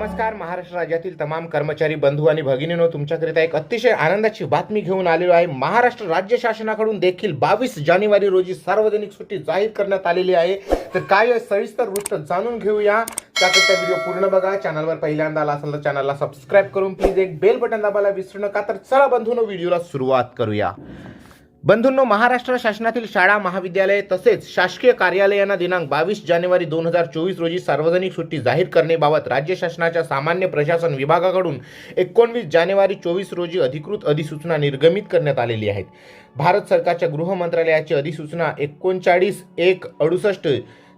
नमस्कार. महाराष्ट्र राज्यातील तमाम कर्मचारी बंधू आणि भगिनीनो तुमच्याकरिता एक अतिशय आनंदाची बातमी घेऊन आलेलो आहे. महाराष्ट्र राज्य शासनाकडून देखील बावीस जानेवारी रोजी सार्वजनिक सुट्टी जाहीर करण्यात आलेली आहे. तर काय सविस्तर वृत्त जाणून घेऊया. त्याकरता व्हिडिओ पूर्ण बघा. चॅनलवर पहिल्यांदा आला असेल तर चॅनलला सबस्क्राईब करून प्लीज एक बेल बटन दाबायला विसरू नका. तर चला बंधूनो व्हिडिओला सुरुवात करूया. बंधूंनो महाराष्ट्र शासनातील शाळा महाविद्यालय तसेच शासकीय कार्यालयांना दिनांक बावीस जानेवारी दोन हजार चोवीस रोजी सार्वजनिक सुट्टी जाहीर करण्याबाबत राज्य शासनाच्या सामान्य प्रशासन विभागाकडून एकोणवीस जानेवारी चोवीस रोजी अधिकृत अधिसूचना निर्गमित करण्यात आलेली आहेत भारत सरकारच्या गृह मंत्रालयाची अधिसूचना एकोणचाळीस एक अडुसष्ट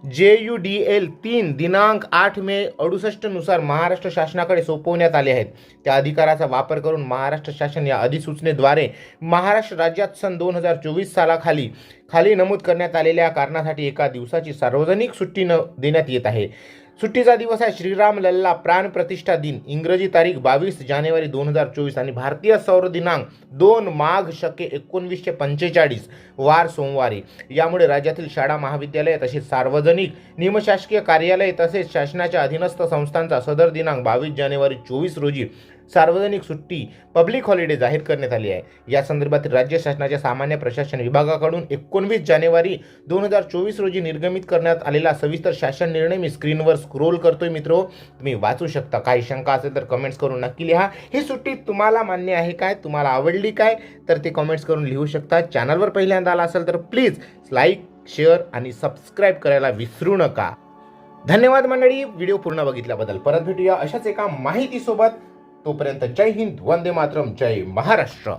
जे यू डी एल तीन दिनांक आठ मे अडुसष्टनुसार महाराष्ट्र शासनाकडे सोपवण्यात आले आहेत. त्या अधिकाराचा वापर करून महाराष्ट्र शासन या अधिसूचनेद्वारे महाराष्ट्र राज्यात सन दोन हजार चोवीस सालाखाली खाली नमूद करण्यात आलेल्या कारणासाठी एका दिवसाची सार्वजनिक सुट्टी न देण्यात येत आहे. सुट्टीचा दिवस आहे. श्रीराम लल्ला प्राण प्रतिष्ठा दिन. इंग्रजी तारीख बावीस जानेवारी दोन हजार चोवीस आणि भारतीय सौर दिनांक दोन माघ शके एकोणवीसशे पंचेचाळीस वार सोमवारी. यामुळे राज्यातील शाळा महाविद्यालय तसेच सार्वजनिक निमशासकीय कार्यालय तसेच शासनाच्या अधीनस्थ संस्थांचा सदर दिनांक बावीस जानेवारी चोवीस रोजी सार्वजनिक सुट्टी पब्लिक हॉलिडे जाहीर करण्यात आली आहे. या संदर्भात राज्य शासनाच्या सामान्य प्रशासन विभागाकडून एकोणवीस जानेवारी दोन हजार चोवीस रोजी निर्गमित करण्यात आलेला सविस्तर शासन निर्णय मी स्क्रीनवर स्क्रोल करतोय मित्रो. तुम्ही वाचू शकता. काही शंका असेल तर कमेंट्स करून नक्की लिहा. ही सुट्टी तुम्हाला मान्य आहे काय? तुम्हाला आवडली काय? तर ते कमेंट्स करून लिहू शकता. चॅनलवर पहिल्यांदा आला असेल तर प्लीज लाईक शेअर आणि सबस्क्राईब करायला विसरू नका. धन्यवाद मंडळी. व्हिडिओ पूर्ण बघितल्याबद्दल परत भेटूया. अशाच एका माहितीसोबत तोपर्यंत जय हिंद वंदे मातरम जय महाराष्ट्र.